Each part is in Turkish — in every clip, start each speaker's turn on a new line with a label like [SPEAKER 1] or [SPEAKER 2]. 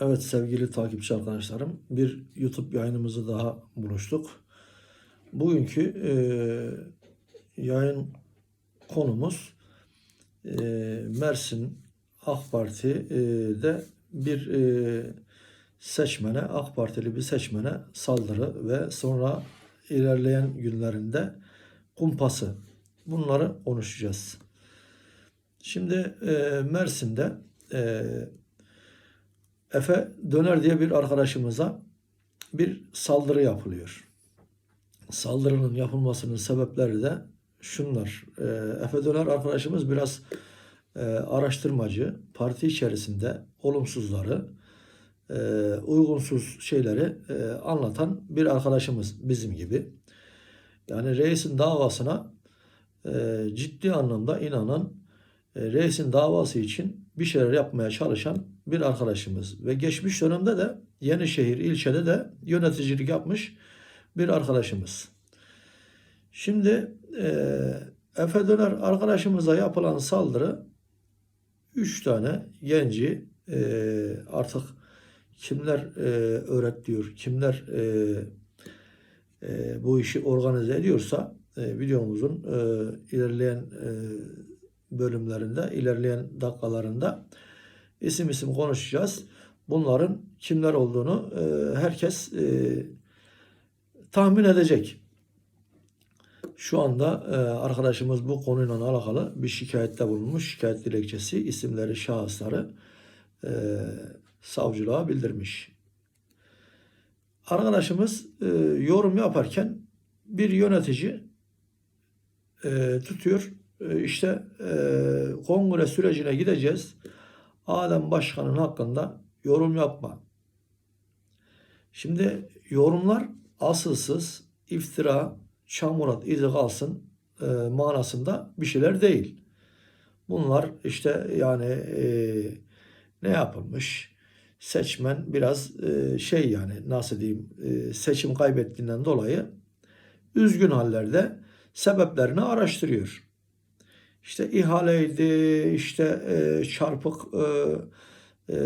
[SPEAKER 1] Evet sevgili takipçi arkadaşlarım, bir YouTube yayınımızı daha buluştuk. Bugünkü e, yayın konumuz e, Mersin AK Parti'de bir e, seçmene, AK Partili bir seçmene saldırı ve sonra ilerleyen günlerinde kumpası. Bunları konuşacağız. Şimdi e, Mersin'de e, Efe Döner diye bir arkadaşımıza bir saldırı yapılıyor. Saldırının yapılmasının sebepleri de şunlar. E, Efe Döner arkadaşımız biraz e, araştırmacı, parti içerisinde olumsuzları, e, uygunsuz şeyleri e, anlatan bir arkadaşımız bizim gibi. Yani reisin davasına ciddi anlamda inanan, reisin davası için bir şeyler yapmaya çalışan bir arkadaşımız. Ve geçmiş dönemde de Yenişehir ilçede de yöneticilik yapmış bir arkadaşımız. Şimdi e, Efe Döner arkadaşımıza yapılan saldırı üç tane genci e, artık kimler e, öğretiyor, kimler e, e, bu işi organize ediyorsa e, videomuzun e, ilerleyen e, bölümlerinde, ilerleyen dakikalarında isim isim konuşacağız. Bunların kimler olduğunu e, herkes e, tahmin edecek. Şu anda e, arkadaşımız bu konuyla alakalı bir şikayette bulunmuş. Şikayet dilekçesi, isimleri, şahısları e, savcılığa bildirmiş. Arkadaşımız e, yorum yaparken bir yönetici e, tutuyor. E, işte e, kongre sürecine gideceğiz. Adem Başkan'ın hakkında yorum yapma. Şimdi yorumlar asılsız, iftira, çamurat izi kalsın e, manasında bir şeyler değil. Bunlar işte yani e, ne yapılmış? Seçmen biraz e, şey yani nasıl diyeyim e, seçim kaybettiğinden dolayı üzgün hallerde sebeplerini araştırıyor. İşte ihaleydi, işte e, çarpık e, e,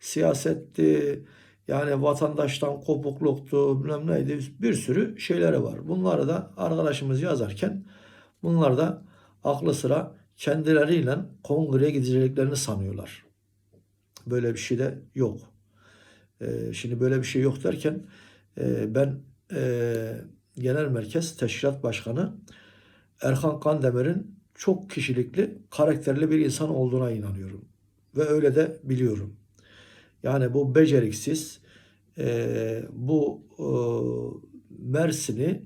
[SPEAKER 1] siyasetti, yani vatandaştan kopukluktu, bilmem neydi, bir sürü şeyleri var. Bunları da arkadaşımız yazarken bunlar da aklı sıra kendileriyle kongreye gideceklerini sanıyorlar. Böyle bir şey de yok. E, şimdi böyle bir şey yok derken e, ben e, Genel Merkez Teşkilat Başkanı Erkan Kandemir'in çok kişilikli, karakterli bir insan olduğuna inanıyorum. Ve öyle de biliyorum. Yani bu beceriksiz, e, bu e, Mersin'i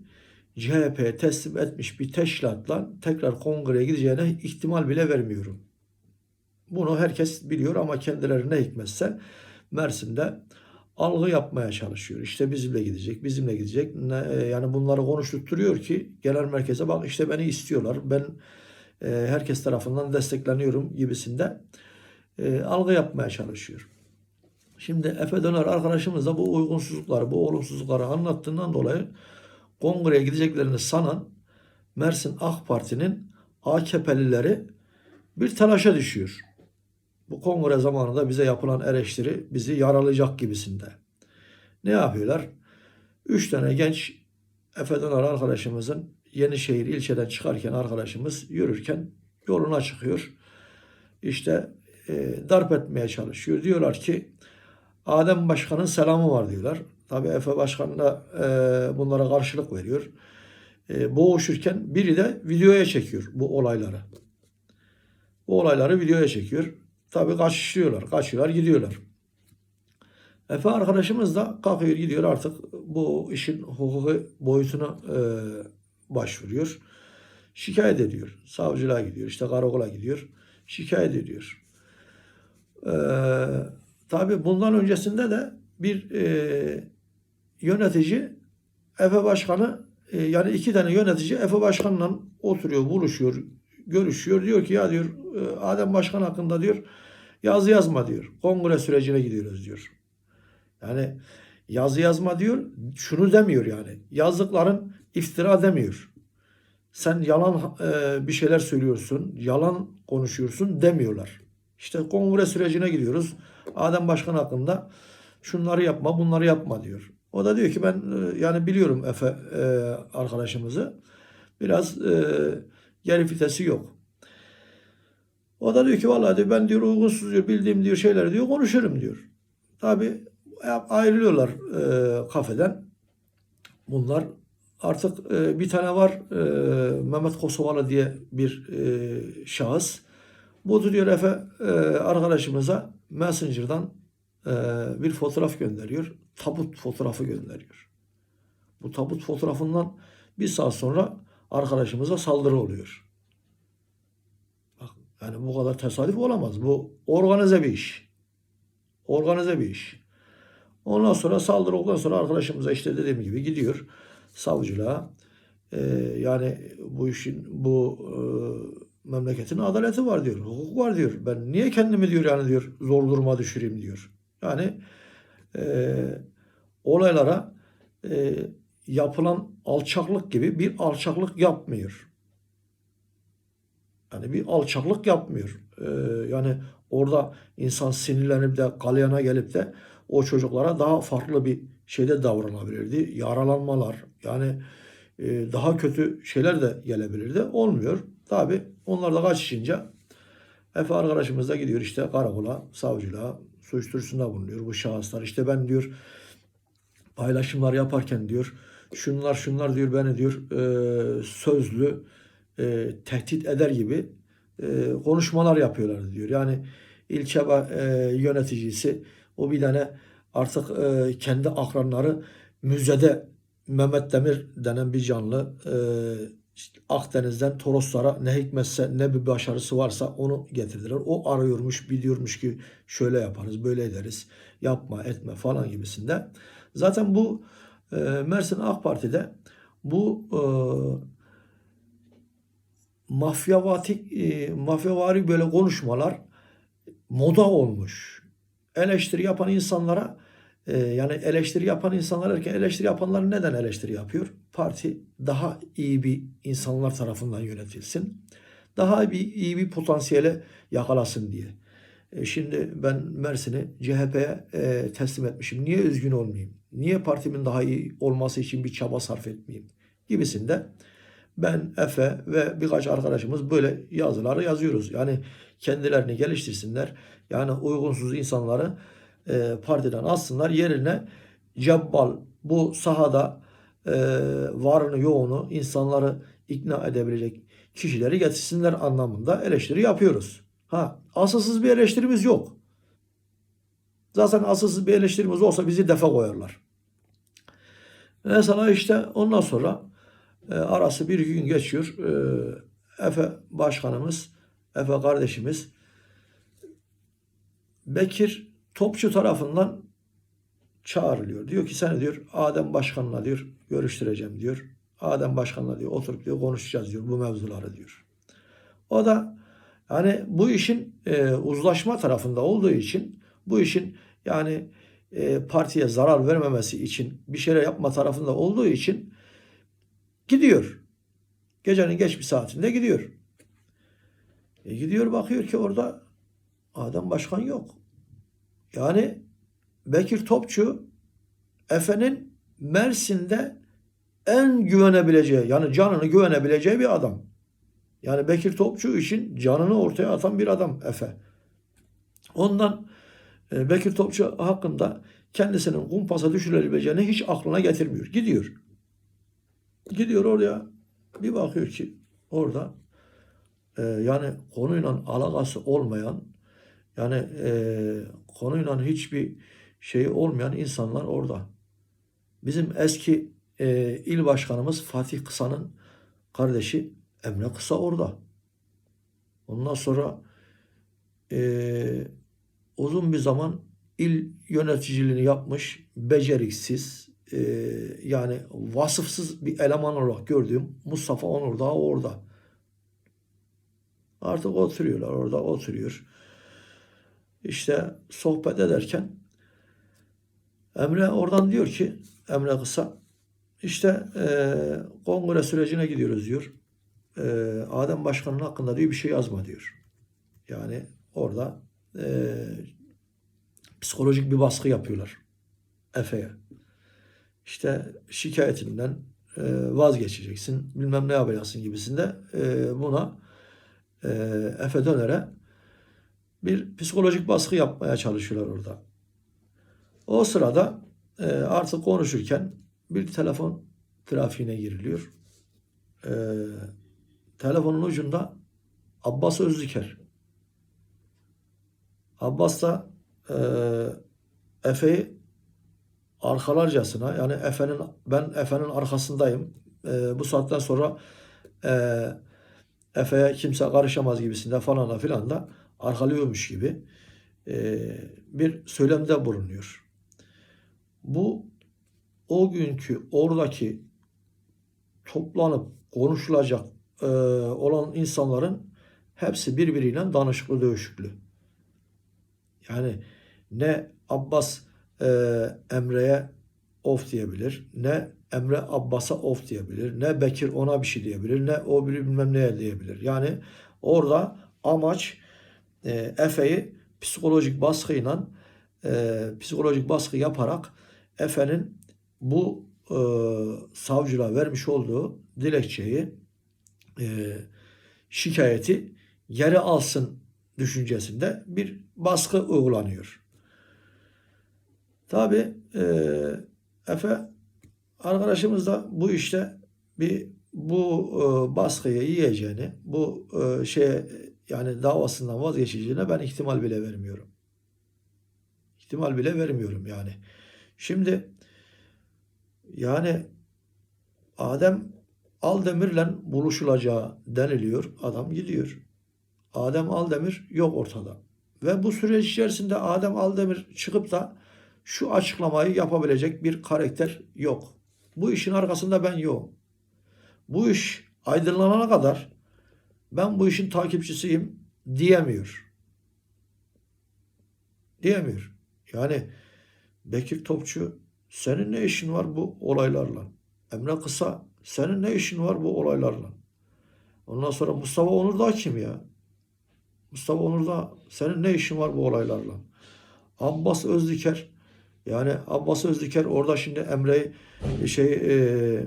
[SPEAKER 1] CHP'ye teslim etmiş bir teşkilatla tekrar kongreye gideceğine ihtimal bile vermiyorum. Bunu herkes biliyor ama kendileri ne hikmetse Mersin'de algı yapmaya çalışıyor. İşte bizimle gidecek, bizimle gidecek. Yani bunları konuşturuyor ki genel merkeze bak işte beni istiyorlar. Ben herkes tarafından destekleniyorum gibisinde e, algı yapmaya çalışıyor. Şimdi Efe Döner arkadaşımız da bu uygunsuzlukları, bu olumsuzlukları anlattığından dolayı kongreye gideceklerini sanan Mersin AK Parti'nin AKP'lileri bir telaşa düşüyor. Bu kongre zamanında bize yapılan eleştiri bizi yaralayacak gibisinde. Ne yapıyorlar? Üç tane genç Efe Döner arkadaşımızın Yenişehir ilçeden çıkarken arkadaşımız yürürken yoluna çıkıyor. İşte e, darp etmeye çalışıyor. Diyorlar ki Adem Başkan'ın selamı var diyorlar. Tabi Efe Başkan da e, bunlara karşılık veriyor. E, boğuşurken biri de videoya çekiyor bu olayları. Bu olayları videoya çekiyor. Tabi kaçışıyorlar, kaçıyorlar, gidiyorlar. Efe arkadaşımız da kalkıyor gidiyor artık bu işin hukuki boyutuna e, başvuruyor. Şikayet ediyor. Savcılığa gidiyor, işte karakola gidiyor. Şikayet ediyor. E, tabi bundan öncesinde de bir e, yönetici Efe Başkanı e, yani iki tane yönetici Efe Başkan'la oturuyor, buluşuyor, görüşüyor. Diyor ki ya diyor e, Adem Başkan hakkında diyor yazı yazma diyor. Kongre sürecine gidiyoruz diyor. Yani yazı yazma diyor. Şunu demiyor yani. Yazdıkların iftira demiyor. Sen yalan e, bir şeyler söylüyorsun, yalan konuşuyorsun demiyorlar. İşte kongre sürecine gidiyoruz. Adem Başkan hakkında şunları yapma, bunları yapma diyor. O da diyor ki ben e, yani biliyorum Efe e, arkadaşımızı. Biraz e, geri vitesi yok. O da diyor ki vallahi diyor ben diyor uygunsuz diyor bildiğim diyor şeyleri diyor konuşurum diyor. Tabi ayrılıyorlar e, kafeden. Bunlar artık e, bir tane var e, Mehmet Kosovalı diye bir e, şahıs. Bu diyor Efe e, arkadaşımıza Messenger'dan e, bir fotoğraf gönderiyor. Tabut fotoğrafı gönderiyor. Bu tabut fotoğrafından bir saat sonra arkadaşımıza saldırı oluyor. Bak, yani bu kadar tesadüf olamaz. Bu organize bir iş. Organize bir iş. Ondan sonra saldırı olduktan sonra arkadaşımıza işte dediğim gibi gidiyor savcılığa. Ee, yani bu işin bu e, memleketin adaleti var diyor. Hukuk var diyor. Ben niye kendimi diyor yani diyor zor duruma düşüreyim diyor. Yani e, olaylara e, yapılan alçaklık gibi bir alçaklık yapmıyor. Yani bir alçaklık yapmıyor. Ee, yani orada insan sinirlenip de galyana gelip de o çocuklara daha farklı bir şeyde davranabilirdi. Yaralanmalar yani e, daha kötü şeyler de gelebilirdi. Olmuyor. Tabi onlar da kaçışınca Efe arkadaşımız da gidiyor işte karakola, savcılığa, suç duyurusunda bulunuyor bu şahıslar. İşte ben diyor paylaşımlar yaparken diyor şunlar şunlar diyor beni diyor e, sözlü e, tehdit eder gibi e, konuşmalar yapıyorlar diyor. Yani ilçe e, yöneticisi o bir tane artık e, kendi akranları müzede Mehmet Demir denen bir canlı e, işte Akdeniz'den Toroslara ne hikmetse ne bir başarısı varsa onu getirdiler. O arıyormuş, biliyormuş ki şöyle yaparız, böyle ederiz, yapma, etme falan gibisinde. Zaten bu e, Mersin AK Parti'de bu e, mafyavatik, e, mafyavari böyle konuşmalar moda olmuş. Eleştiri yapan insanlara e, yani eleştiri yapan insanlar erken eleştiri yapanlar neden eleştiri yapıyor? Parti daha iyi bir insanlar tarafından yönetilsin. Daha bir iyi bir potansiyele yakalasın diye. E, şimdi ben Mersin'i CHP'ye e, teslim etmişim. Niye üzgün olmayayım? Niye partimin daha iyi olması için bir çaba sarf etmeyeyim? Gibisinde ben, Efe ve birkaç arkadaşımız böyle yazıları yazıyoruz. Yani kendilerini geliştirsinler. Yani uygunsuz insanları e, partiden alsınlar. Yerine cebbal bu sahada e, varını yoğunu insanları ikna edebilecek kişileri getirsinler anlamında eleştiri yapıyoruz. Ha, asılsız bir eleştirimiz yok. Zaten asılsız bir eleştirimiz olsa bizi defa koyarlar. Mesela işte ondan sonra e, arası bir iki gün geçiyor. E, Efe başkanımız, Efe kardeşimiz Bekir Topçu tarafından çağrılıyor. Diyor ki seni diyor Adem Başkan'la diyor görüştüreceğim diyor. Adem Başkan'la diyor oturup diyor konuşacağız diyor bu mevzuları diyor. O da yani bu işin e, uzlaşma tarafında olduğu için bu işin yani e, partiye zarar vermemesi için bir şeyler yapma tarafında olduğu için gidiyor. Gecenin geç bir saatinde gidiyor. E, gidiyor bakıyor ki orada Adem Başkan yok. Yani Bekir Topçu Efe'nin Mersin'de en güvenebileceği yani canını güvenebileceği bir adam. Yani Bekir Topçu için canını ortaya atan bir adam Efe. Ondan e, Bekir Topçu hakkında kendisinin kumpasa düşürülebileceğini hiç aklına getirmiyor. Gidiyor. Gidiyor oraya bir bakıyor ki orada e, yani konuyla alakası olmayan yani e, konuyla hiçbir şey olmayan insanlar orada. Bizim eski e, il başkanımız Fatih Kısa'nın kardeşi Emre Kısa orada. Ondan sonra e, uzun bir zaman il yöneticiliğini yapmış, beceriksiz, e, yani vasıfsız bir eleman olarak gördüğüm Mustafa Onur da orada. Artık oturuyorlar orada oturuyor. İşte sohbet ederken Emre oradan diyor ki Emre Kısa işte e, kongre sürecine gidiyoruz diyor. E, Adem Başkan'ın hakkında diyor bir şey yazma diyor. Yani orada e, psikolojik bir baskı yapıyorlar Efe'ye. İşte şikayetinden e, vazgeçeceksin, bilmem ne yapacaksın gibisinde e, buna e, Efe Döner'e bir psikolojik baskı yapmaya çalışıyorlar orada. O sırada e, artık konuşurken bir telefon trafiğine giriliyor. E, telefonun ucunda Abbas Özdiker. Abbas da e, Efe'yi arkalarcasına yani Efe'nin ben Efe'nin arkasındayım. E, bu saatten sonra e, Efe'ye kimse karışamaz gibisinde falan da filan da arkalıyormuş gibi e, bir söylemde bulunuyor. Bu o günkü oradaki toplanıp konuşulacak e, olan insanların hepsi birbiriyle danışıklı dövüşüklü. Yani ne Abbas e, Emre'ye of diyebilir, ne Emre Abbas'a of diyebilir, ne Bekir ona bir şey diyebilir, ne o biri bilmem neye diyebilir. Yani orada amaç e, Efe'yi psikolojik baskıyla e, psikolojik baskı yaparak Efe'nin bu e, savcılığa vermiş olduğu dilekçeyi e, şikayeti geri alsın düşüncesinde bir baskı uygulanıyor. Tabi e, Efe arkadaşımız da bu işte bir bu e, baskıyı yiyeceğini, bu e, şey yani davasından vazgeçeceğine ben ihtimal bile vermiyorum. İhtimal bile vermiyorum yani. Şimdi yani Adem Aldemir'le buluşulacağı deniliyor. Adam gidiyor. Adem Aldemir yok ortada. Ve bu süreç içerisinde Adem Aldemir çıkıp da şu açıklamayı yapabilecek bir karakter yok. Bu işin arkasında ben yokum. Bu iş aydınlanana kadar ben bu işin takipçisiyim diyemiyor. Diyemiyor. Yani Bekir Topçu senin ne işin var bu olaylarla? Emre Kısa senin ne işin var bu olaylarla? Ondan sonra Mustafa Onur da kim ya? Mustafa Onur da senin ne işin var bu olaylarla? Abbas Özdiker yani Abbas Özdiker orada şimdi Emre'yi şey e,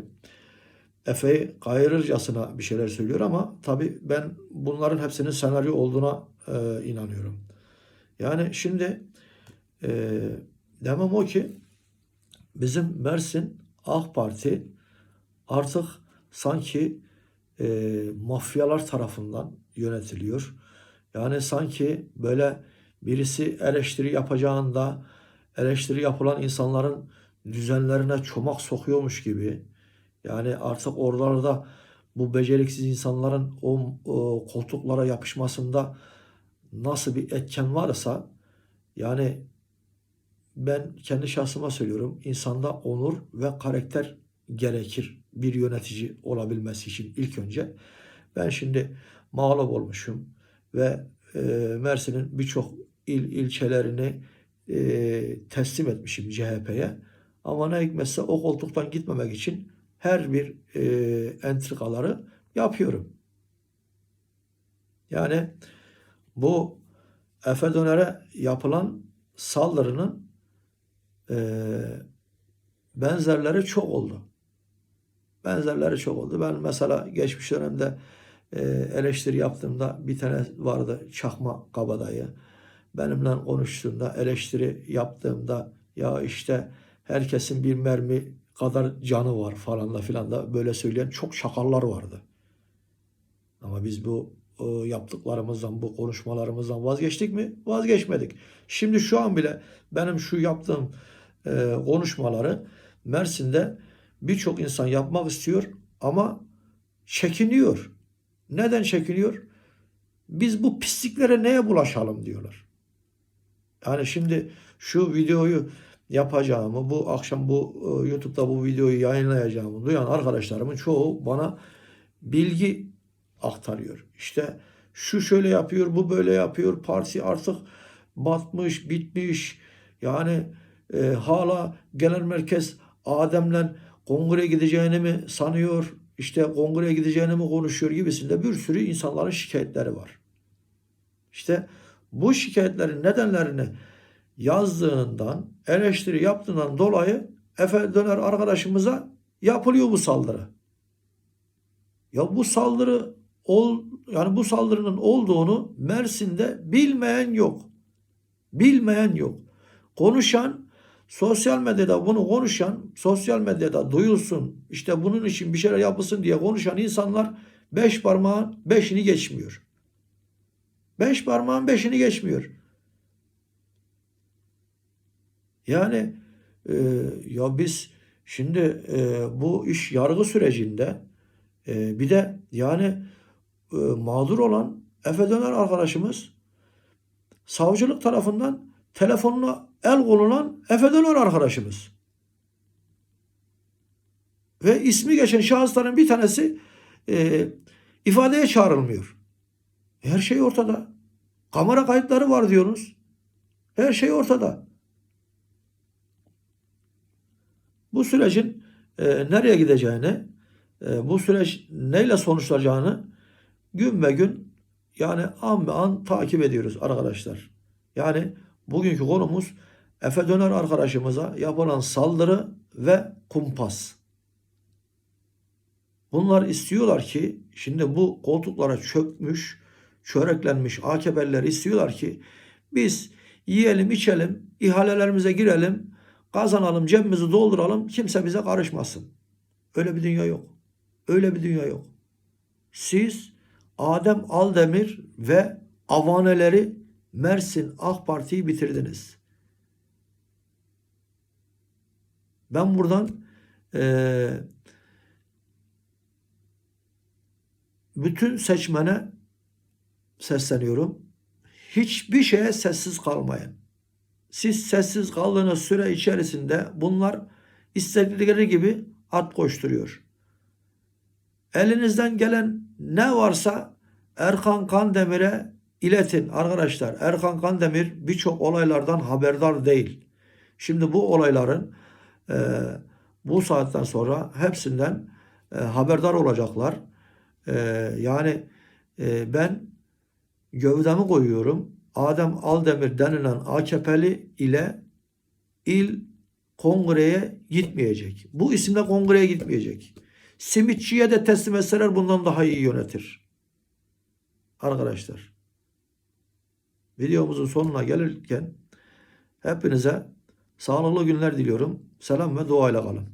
[SPEAKER 1] Efe'yi kayırırcasına bir şeyler söylüyor ama tabii ben bunların hepsinin senaryo olduğuna e, inanıyorum. Yani şimdi e, demem o ki bizim Mersin AK Parti artık sanki e, mafyalar tarafından yönetiliyor. Yani sanki böyle birisi eleştiri yapacağında eleştiri yapılan insanların düzenlerine çomak sokuyormuş gibi. Yani artık oralarda bu beceriksiz insanların o, o koltuklara yapışmasında nasıl bir etken varsa yani ben kendi şahsıma söylüyorum insanda onur ve karakter gerekir bir yönetici olabilmesi için ilk önce. Ben şimdi mağlup olmuşum ve e, Mersin'in birçok il ilçelerini e, teslim etmişim CHP'ye. Ama ne hikmetse o koltuktan gitmemek için her bir e, entrikaları yapıyorum. Yani bu Efe Döner'e yapılan saldırının e, benzerleri çok oldu. Benzerleri çok oldu. Ben mesela geçmiş dönemde e, eleştiri yaptığımda bir tane vardı Çakma Kabadayı. Benimle konuştuğunda eleştiri yaptığımda ya işte herkesin bir mermi kadar canı var falan da filan da böyle söyleyen çok şakallar vardı. Ama biz bu e, yaptıklarımızdan, bu konuşmalarımızdan vazgeçtik mi? Vazgeçmedik. Şimdi şu an bile benim şu yaptığım e, konuşmaları Mersin'de birçok insan yapmak istiyor ama çekiniyor. Neden çekiniyor? Biz bu pisliklere neye bulaşalım diyorlar. Yani şimdi şu videoyu yapacağımı, bu akşam bu e, YouTube'da bu videoyu yayınlayacağımı duyan arkadaşlarımın çoğu bana bilgi aktarıyor. İşte şu şöyle yapıyor, bu böyle yapıyor. Parti artık batmış, bitmiş. Yani e, hala genel merkez Adem'le kongreye gideceğini mi sanıyor? İşte kongreye gideceğini mi konuşuyor gibisinde bir sürü insanların şikayetleri var. İşte Bu şikayetlerin nedenlerini yazdığından, eleştiri yaptığından dolayı Efe Döner arkadaşımıza yapılıyor bu saldırı. Ya bu saldırı ol, yani bu saldırının olduğunu Mersin'de bilmeyen yok. Bilmeyen yok. Konuşan sosyal medyada bunu konuşan, sosyal medyada duyulsun, işte bunun için bir şeyler yapılsın diye konuşan insanlar beş parmağın beşini geçmiyor. Beş parmağın beşini geçmiyor. Yani e, ya biz şimdi e, bu iş yargı sürecinde e, bir de yani e, mağdur olan Efe Döner arkadaşımız savcılık tarafından telefonuna el konulan Efe Döner arkadaşımız. Ve ismi geçen şahısların bir tanesi e, ifadeye çağrılmıyor. Her şey ortada. Kamera kayıtları var diyorsunuz. Her şey ortada. Bu sürecin e, nereye gideceğini, e, bu süreç neyle sonuçlanacağını gün ve gün yani an be an takip ediyoruz arkadaşlar. Yani bugünkü konumuz Efe Döner arkadaşımıza yapılan saldırı ve kumpas. Bunlar istiyorlar ki şimdi bu koltuklara çökmüş, çöreklenmiş AKP'liler istiyorlar ki biz yiyelim, içelim, ihalelerimize girelim, kazanalım, cebimizi dolduralım, kimse bize karışmasın. Öyle bir dünya yok. Öyle bir dünya yok. Siz Adem Aldemir ve avaneleri Mersin AK Parti'yi bitirdiniz. Ben buradan eee bütün seçmene sesleniyorum. Hiçbir şeye sessiz kalmayın. Siz sessiz kaldığınız süre içerisinde bunlar istedikleri gibi at koşturuyor. Elinizden gelen ne varsa Erkan Kandemir'e iletin arkadaşlar. Erkan Kandemir birçok olaylardan haberdar değil. Şimdi bu olayların e, bu saatten sonra hepsinden e, haberdar olacaklar. E, yani e, ben gövdemi koyuyorum. Adem Aldemir denilen AKP'li ile il kongreye gitmeyecek. Bu isimle kongreye gitmeyecek. Simitçiye de teslim etseler bundan daha iyi yönetir. Arkadaşlar. Videomuzun sonuna gelirken hepinize sağlıklı günler diliyorum. Selam ve duayla kalın.